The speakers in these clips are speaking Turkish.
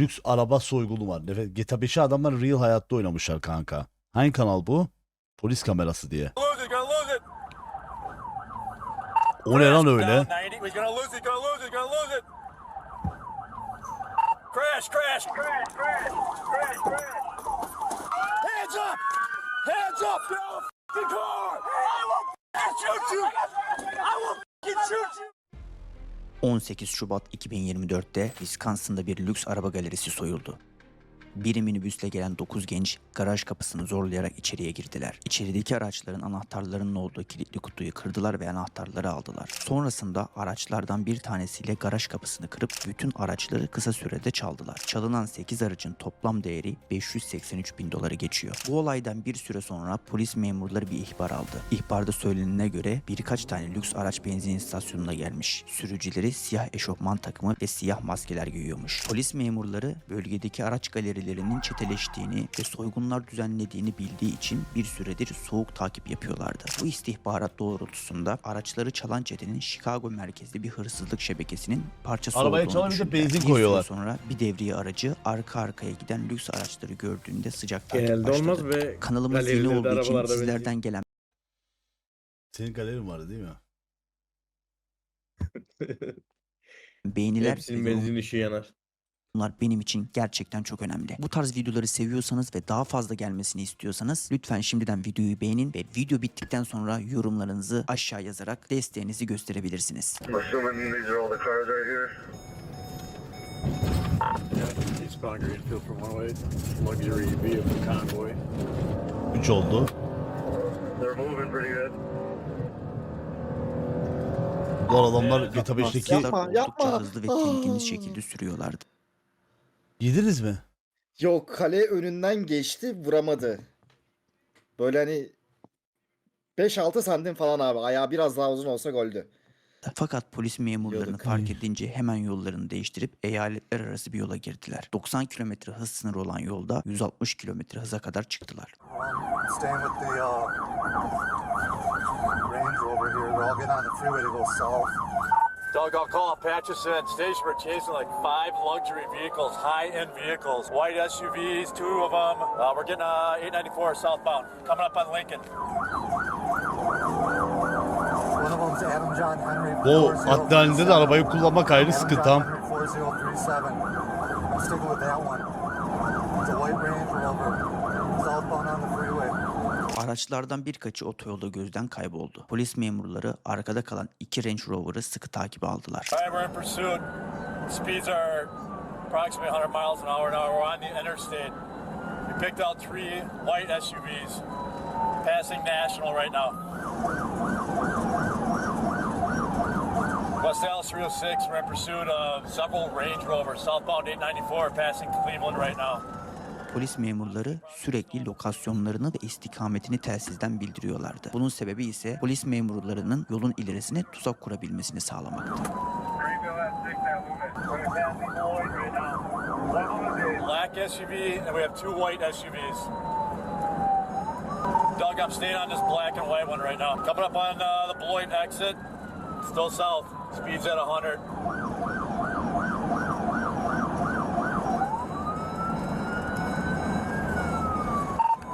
Lüks araba soygunu var. Nefes- GTA 5'i adamlar real hayatta oynamışlar kanka. Hangi kanal bu? Polis kamerası diye. O ne lan öyle? 90. We're gonna lose it, gonna lose it, gonna lose it. Crash, crash, crash, crash, crash, crash. Hands up! Hands up! The f***ing car! I will shoot you! I will shoot you! 18 Şubat 2024'te Wisconsin'da bir lüks araba galerisi soyuldu. Bir minibüsle gelen 9 genç garaj kapısını zorlayarak içeriye girdiler. İçerideki araçların anahtarlarının olduğu kilitli kutuyu kırdılar ve anahtarları aldılar. Sonrasında araçlardan bir tanesiyle garaj kapısını kırıp bütün araçları kısa sürede çaldılar. Çalınan 8 aracın toplam değeri 583 bin doları geçiyor. Bu olaydan bir süre sonra polis memurları bir ihbar aldı. İhbarda söylenene göre birkaç tane lüks araç benzin istasyonuna gelmiş. Sürücüleri siyah eşofman takımı ve siyah maskeler giyiyormuş. Polis memurları bölgedeki araç galerilerinin çeteleştiğini ve soygunlar düzenlediğini bildiği için bir süredir soğuk takip yapıyorlardı. Bu istihbarat doğrultusunda araçları çalan çetenin Chicago merkezli bir hırsızlık şebekesinin parçası Arabaya olduğunu çalan bir de düşündüler. benzin Bir süre koyuyorlar. sonra bir devriye aracı arka arkaya giden lüks araçları gördüğünde sıcak takip Genelde başladı. olmaz ve Kanalımız yeni galerilerde, olduğu için arabalarda sizlerden gelen Senin galerin vardı değil mi? beğeniler hepsinin ve benzin ışığı yanar. Yorumlar benim için gerçekten çok önemli. Bu tarz videoları seviyorsanız ve daha fazla gelmesini istiyorsanız lütfen şimdiden videoyu beğenin ve video bittikten sonra yorumlarınızı aşağı yazarak desteğinizi gösterebilirsiniz. Convoy. 3 oldu. Bu adamlar GTA 5'teki Yapma, Yapma, hızlı ve tehlikeli Aa. şekilde sürüyorlardı. Yediniz mi? Yok kale önünden geçti vuramadı. Böyle hani 5-6 santim falan abi. Ayağı biraz daha uzun olsa goldü. Fakat polis memurlarını Diyorduk. fark edince hemen yollarını değiştirip eyaletler arası bir yola girdiler. 90 kilometre hız sınırı olan yolda 160 kilometre hıza kadar çıktılar. Staying with the uh, Range Rover here. They're all getting on the freeway to go south. Doug, I'll call Patcherson Station. We're chasing like five luxury vehicles, high-end vehicles, white SUVs, two of them. Uh, we're getting uh, 894 southbound, coming up on Lincoln. One of them's Adam John Henry. Bu 4037. adrenalinde de arabayı kullanmak ayrı sıkıntı John ha. Henry 4037. I'm sticking with that one. It's a white Range Rover. Southbound on the freeway. Araçlardan birkaçı otoyolda gözden kayboldu. Polis memurları arkada kalan iki Range Rover'ı sıkı takibe aldılar. All right, we're in pursuit. Speeds are approximately 100 miles an hour now. We're on the interstate. We picked out three white SUVs, passing National right now. West Dallas 306, we're in pursuit of several Range Rovers, southbound 894, passing Cleveland right now. Polis memurları sürekli lokasyonlarını ve istikametini telsizden bildiriyorlardı. Bunun sebebi ise polis memurlarının yolun ilerisine tuzak kurabilmesini sağlamaktı. Black SUV, and we have two white SUVs. Doug, I'm staying on this black and white one right now. Coming up on uh, the Beloit exit, still south. Speeds at 100.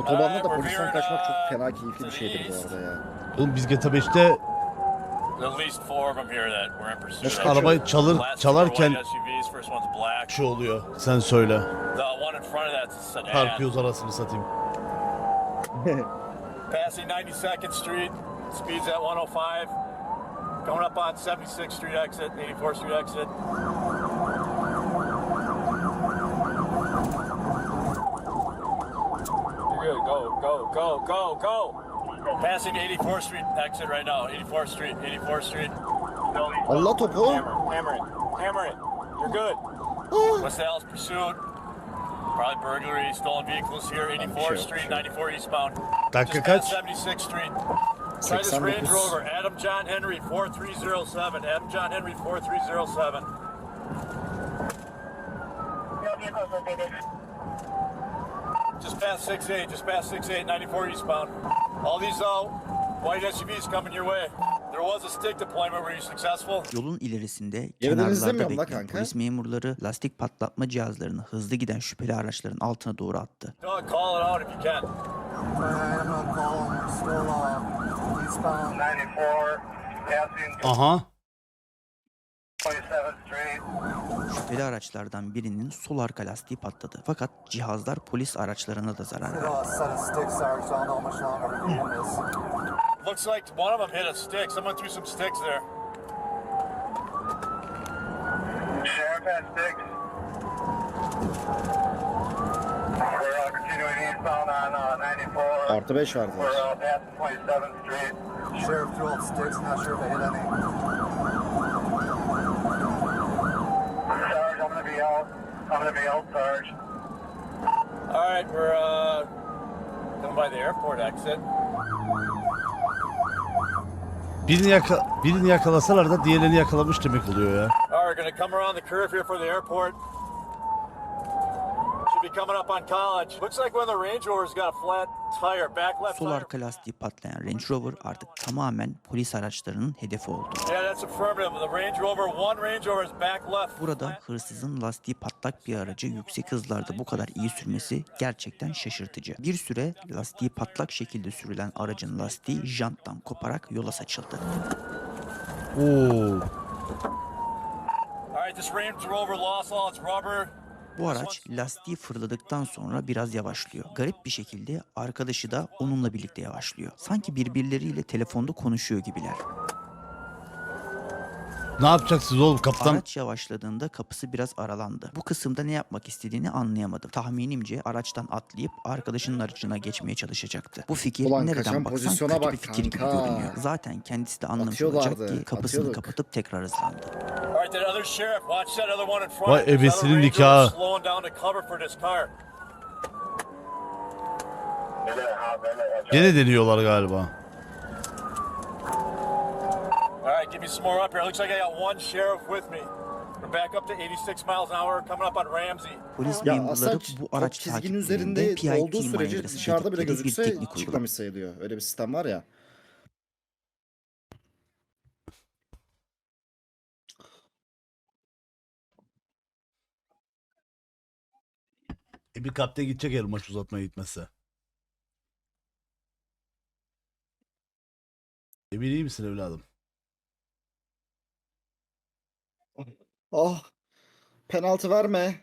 Otobanda da polisten kaçmak çok fena keyifli bir şeydir bu arada ya. Oğlum biz GTA 5'te At least four of them here that we're in pursuit Nasıl arabayı çalır çalarken şu oluyor. Sen söyle. Çarpıyoruz arasını satayım. Passing 92nd Street, speeds at 105. Going up on 76th Street exit, 84th Street exit. Go, go, go, go, go. Passing 84th Street exit right now. 84th Street, 84th Street. Allah topu. Hammer, hammer it, hammer it. You're good. West Dallas pursuit. Probably burglary, stolen vehicles here. 84th Street, 94 eastbound. Dakika Just kaç? past 76th Street. Try this Range Rover, Adam John Henry, 4307. Adam John Henry, 4307. Just past 68, just past 68, 94 eastbound. All these uh, white SUVs coming your way. There was a stick deployment. Were you successful? Yolun ilerisinde kenarlarda bekleyen polis memurları lastik patlatma cihazlarını hızlı giden şüpheli araçların altına doğru attı. Dog, call it out if you can. Alright, Şüpheli araçlardan birinin sol arka lastiği patladı. Fakat cihazlar polis araçlarına da zarar verdi. Looks like one of them hit a stick. Someone threw some sticks there. Sheriff has sticks. We're continuing eastbound on 94. Artı 5 vardı. We're uh, passing 27th Street. Sheriff threw sticks, not sure if they hit any. Sarge, I'm gonna be out. I'm gonna be out, Sarge. All right, we're uh, coming by the airport exit. Birini, yaka birini yakalasalar da diğerlerini yakalamış demek oluyor ya. All right, we're gonna come around the curve here for the airport. Should be coming up on college. Looks like one of the Range Rovers got a flat Sol arka lastiği patlayan Range Rover artık tamamen polis araçlarının hedefi oldu. Yeah, that's affirmative. The Range Rover, one Range Rover is back left. Burada hırsızın lastiği patlak bir aracı yüksek hızlarda bu kadar iyi sürmesi gerçekten şaşırtıcı. Bir süre lastiği patlak şekilde sürülen aracın lastiği janttan koparak yola saçıldı. Oo. All right, this Range Rover lost all its rubber. Bu araç lastiği fırladıktan sonra biraz yavaşlıyor. Garip bir şekilde arkadaşı da onunla birlikte yavaşlıyor. Sanki birbirleriyle telefonda konuşuyor gibiler. Ne yapacaksınız oğlum kaptan? Araç yavaşladığında kapısı biraz aralandı. Bu kısımda ne yapmak istediğini anlayamadım. Tahminimce araçtan atlayıp arkadaşının aracına geçmeye çalışacaktı. Bu fikir Ulan nereden kaçan baksan pozisyona kötü bak bir fikir gibi kanka. görünüyor. Zaten kendisi de anlamış olacak Atıyorlardı, ki kapısını atıyorduk. kapatıp tekrar hızlandı. All right, that other sheriff, watch that other one in front. Vay ebesinin nikahı. Rover's slowing down to cover for this car. They're gonna hop in it. Watch Gene deniyorlar galiba. All right, give me some more up here. Looks like I got one sheriff with me. We're back up to 86 miles an hour, coming up on Ramsey. Polis Ya memurları bu araç çizginin üzerinde olduğu sürece dışarıda bile gözükse çıkmamış sayılıyor. Öyle bir sistem var ya. E bir kapte gidecek el maç uzatmaya gitmese. Emin iyi misin evladım? Oh. Penaltı verme.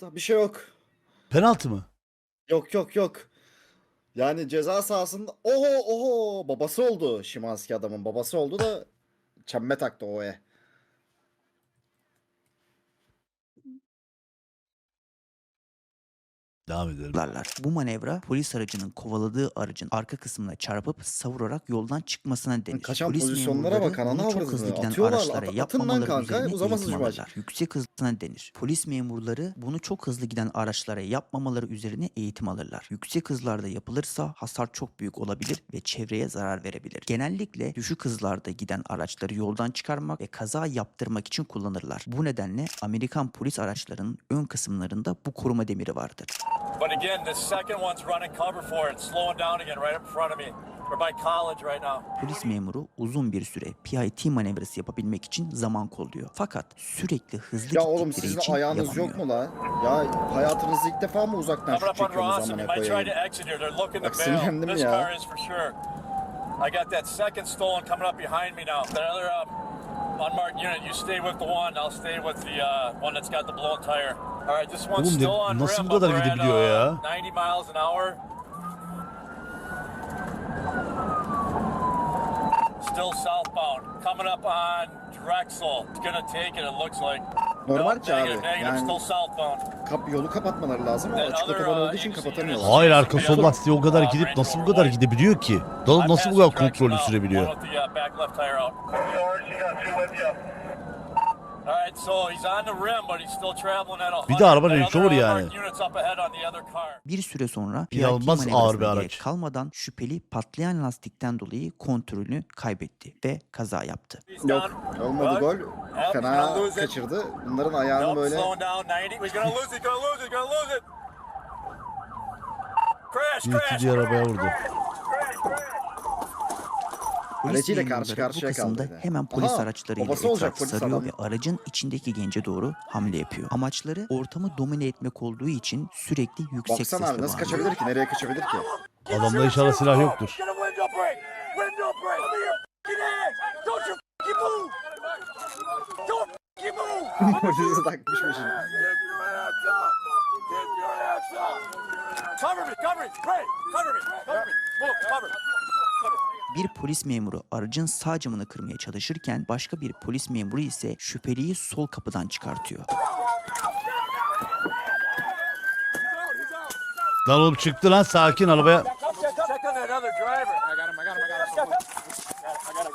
Da Bir şey yok. Penaltı mı? Yok yok yok. Yani ceza sahasında oho oho babası oldu Şimanski adamın babası oldu da çemme taktı oya. Devam edelim. Larlar. Bu manevra polis aracının kovaladığı aracın arka kısmına çarpıp savurarak yoldan çıkmasına denir. kaçan polis pozisyonlara memurları bak, ananı bunu çok avradını. hızlı giden Atıyorlar, araçlara at- atın lan yapmamaları kanka, üzerine uzamasın eğitim şu maç. alırlar. Yüksek hızına denir. Polis memurları bunu çok hızlı giden araçlara yapmamaları üzerine eğitim alırlar. Yüksek hızlarda yapılırsa hasar çok büyük olabilir ve çevreye zarar verebilir. Genellikle düşük hızlarda giden araçları yoldan çıkarmak ve kaza yaptırmak için kullanırlar. Bu nedenle Amerikan polis araçlarının ön kısımlarında bu koruma demiri vardır. But again, the second one's running cover for it, slowing down again right up in front of me. We're by college right now. Polis memuru uzun bir süre PIT manevrası yapabilmek için zaman kolluyor. Fakat sürekli hızlı Ya oğlum gittikleri sizin için ayağınız yapamıyor. yok mu la? Ya hayatınızda ilk defa mı uzaktan Coming şut up on çekiyorsunuz amına might try koyayım? to exit here. They're looking to Bak bail. sinirlendim This ya. car is for sure. I got that second stolen coming up behind me now. That other um, unmarked unit, you stay with the one. I'll stay with the uh, one that's got the blown tire. Oğlum ne- still on nasıl bu kadar gidebiliyor ya? uh, 90 miles an hour. Still southbound. Coming up on Drexel. It's gonna take it, it looks like. Normal ki abi. Yani- still southbound. Kap, yolu kapatmaları lazım ama açık otoban uh, olduğu için kapatamıyorlar. Hayır arka sol lastiği o kadar gidip nasıl bu kadar gidebiliyor ki? Nasıl bu kadar kontrollü sürebiliyor? Bir de araba That Range other Rover yani. Bir süre sonra İnanılmaz ağır bir gerek araç. kalmadan şüpheli patlayan lastikten dolayı kontrolünü kaybetti ve kaza yaptı. Yok olmadı gol. Fena kaçırdı. Bunların ayağını böyle slowing down 90. He's gonna lose it, gonna lose it, gonna lose it. Crash, Bir crash, iki diğer arabaya vurdu. Memurları karşı karşıya bu kısımda kaldıydı. hemen polis Aha, araçlarıyla babası olacak etrafı polis sarıyor adam. ve aracın içindeki gence doğru hamle yapıyor. Amaçları ortamı domine etmek olduğu için sürekli yüksek Baksana sesle abi nasıl bağırıyor. kaçabilir ki? Nereye kaçabilir ki? Adamda inşallah silah yoktur. Get a window break! Window break! Let me your fucking hands! Don't you fucking move! Don't fucking move! Polisi takmış başını. Keep your hands up! Keep your hands up! Cover me! Cover me! Pray! Cover me! Cover me! Move! Cover! Bir polis memuru aracın sağ camını kırmaya çalışırken başka bir polis memuru ise şüpheliyi sol kapıdan çıkartıyor. Lan oğlum çıktı lan sakin arabaya. Check on that other driver. I got him! I got him! I got him!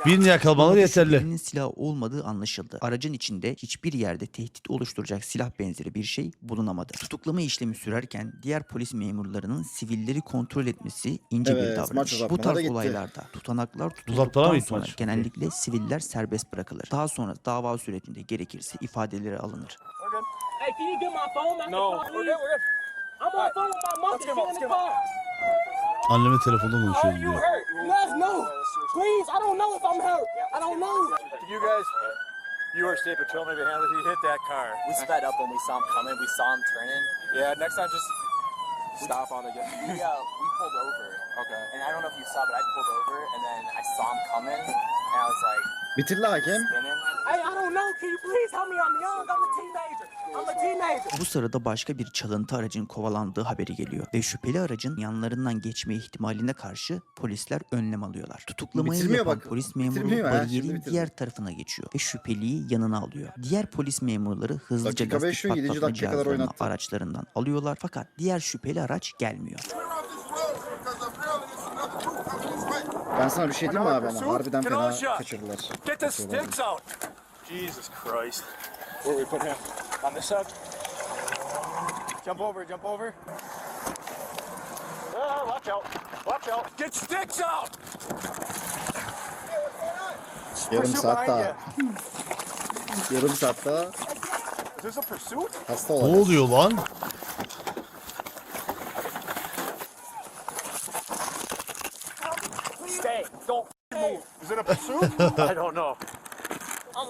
Birini yakalamaları yeterli. Şüphelinin silah olmadığı anlaşıldı. Aracın içinde hiçbir yerde tehdit oluşturacak silah benzeri bir şey bulunamadı. Tutuklama işlemi sürerken diğer polis memurlarının sivilleri kontrol etmesi ince bir Evet, maç davranış. Bu uzatmalara tarz gitti. olaylarda tutanaklar Uzatmalara mı tutulduktan sonra maç? genellikle siviller serbest bırakılır. Daha sonra dava sürecinde gerekirse ifadeleri alınır. Hey, can you get my phone? I can No. call We're good. you. We're good. I'm on the phone with my mom. Let's She's get him in out, the let's get him car. Anneme telefonda diyor. No. Please, I don't know if I'm hurt. I don't know. You guys, you were state patrol, maybe handle He hit that car. We sped up when we saw him coming. We saw him turning. Yeah, next time just stop on again. We uh, we pulled over, okay. and I don't know if you saw, but I pulled over, and then I saw him coming, and I was like Bitirli hakem. spinning. Hey, I don't know. Can you please help me? I'm young. I'm a teenager. I'm a teenager. Bu sırada başka bir çalıntı aracın kovalandığı haberi geliyor ve şüpheli aracın yanlarından geçme ihtimaline karşı polisler önlem alıyorlar. Tutuklamayı Bitirmiyor yapan bak, polis memuru bitirmiyor ha, şimdi bariyerin diğer tarafına geçiyor ve şüpheliyi yanına alıyor. Diğer polis memurları hızlıca Dakika beş lastik şu, yedinci patlatma kadar cihazlarını oynattı. araçlarından alıyorlar fakat diğer şüpheli araç gelmiyor. Ben sana bir şey diyeyim mi abi ama harbiden fena kaçırdılar. Get the sticks out. Jesus Christ. Where we put him? On this side? Jump over, jump over. Ah, watch out. Watch out. Get sticks out. Yarım saat daha. Yarım saat daha Is this a pursuit? hasta Ne olacağız. oluyor lan? I don't know.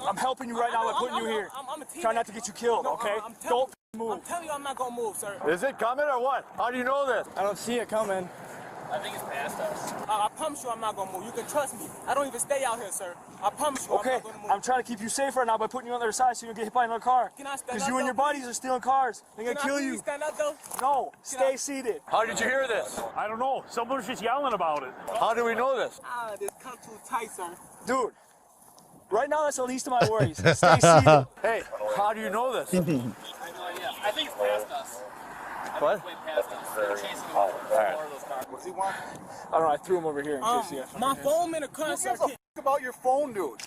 I'm helping you right now by putting you here. I'm, I'm a. Try not to get you killed, No, okay? I'm, I'm Don't move. I'm move. telling you, I'm not gonna move, sir. Is it coming or what? How do you know this? I don't see it coming. I think it's past us. I, I promise you, I'm not gonna move. You can trust me. I don't even stay out here, sir. I promise you, Okay, I'm not gonna move. I'm trying to keep you safe right now by putting you on the other side so you don't get hit by another car. Can I stand Because you and your though, buddies are stealing cars. They're Can gonna I kill you. stand up, though? No, stay I- seated. How did you hear this? I don't know. Someone's just yelling about it. How do we know this? Ah, this come too tight, sir. Dude, right now that's the least of my worries. Stay seated. Hey, how do you know this? I think it's past us. what? Way past us. They're chasing him with four of those cars. What's he want? I don't know, I threw him over here in Um, case you... my phone in a car,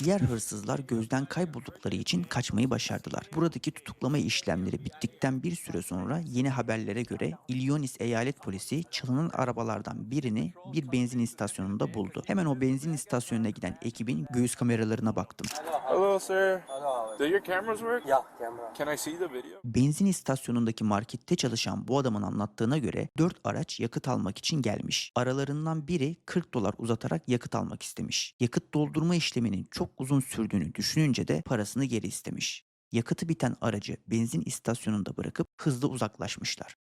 Diğer hırsızlar gözden kayboldukları için kaçmayı başardılar. Buradaki tutuklama işlemleri bittikten bir süre sonra yeni haberlere göre Illinois Eyalet Polisi çalınan arabalardan birini bir benzin istasyonunda buldu. Hemen o benzin istasyonuna giden ekibin göğüs kameralarına baktım. Hello, sir. Do your cameras work? Yeah, camera. Can I see the video? Benzin istasyonundaki markette çalışan bu adamın anlattığına göre 4 araç yakıt almak için gelmiş. Aralarından biri 40 dolar uzatarak yakıt almak istemiş. Yakıt doldurma işleminin çok uzun sürdüğünü düşününce de parasını geri istemiş. Yakıtı biten aracı benzin istasyonunda bırakıp hızlı uzaklaşmışlar.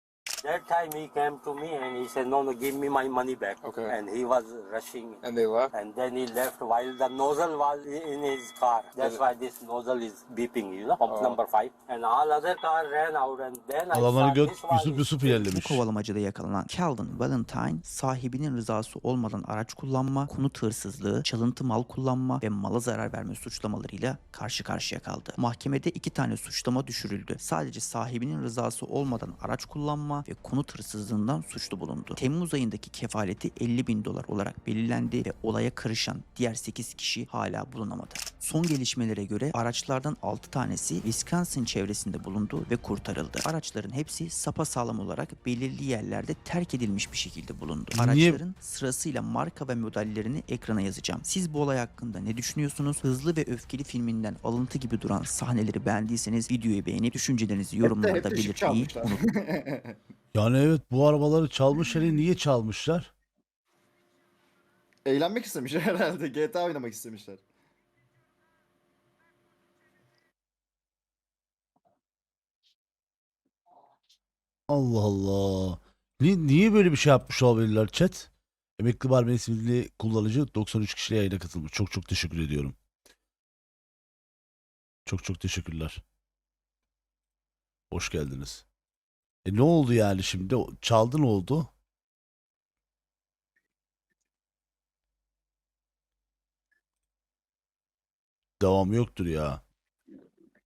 That time he came to me and he said, no, no, give me my money back. Okay. And he was rushing. And they left? And then he left while the nozzle was in his car. That's why this nozzle is beeping, you know, pump Oh. number five. And all other car ran out and then I Adamları saw göt this one Yusuf is Yusuf Bu ilerlemiş. kovalamacada yakalanan Calvin Valentine sahibinin rızası olmadan araç kullanma, konut hırsızlığı, çalıntı mal kullanma ve mala zarar verme suçlamalarıyla karşı karşıya kaldı. Mahkemede iki tane suçlama düşürüldü. Sadece sahibinin rızası olmadan araç kullanma ve konut hırsızlığından suçlu bulundu. Temmuz ayındaki kefaleti 50 bin dolar olarak belirlendi ve olaya karışan diğer 8 kişi hala bulunamadı. Son gelişmelere göre araçlardan 6 tanesi Wisconsin çevresinde bulundu ve kurtarıldı. Araçların hepsi sapasağlam olarak belirli yerlerde terk edilmiş bir şekilde bulundu. Niye- Araçların sırasıyla marka ve modellerini ekrana yazacağım. Siz bu olay hakkında ne düşünüyorsunuz? Hızlı ve Öfkeli filminden alıntı gibi duran sahneleri beğendiyseniz videoyu beğenip düşüncelerinizi yorumlarda belirtmeyi unutmayın. Yani evet bu arabaları çalmış hele niye çalmışlar? eğlenmek istemişler herhalde. GTA oynamak istemişler. Allah Allah. Ni- niye böyle bir şey yapmış olabilirler chat? Emekli Barmen isimli kullanıcı 93 kişiyle yayına katılmış. Çok çok teşekkür ediyorum. Çok çok teşekkürler. Hoş geldiniz. E ne oldu yani şimdi? O- Çaldı ne oldu? Devamı yoktur ya.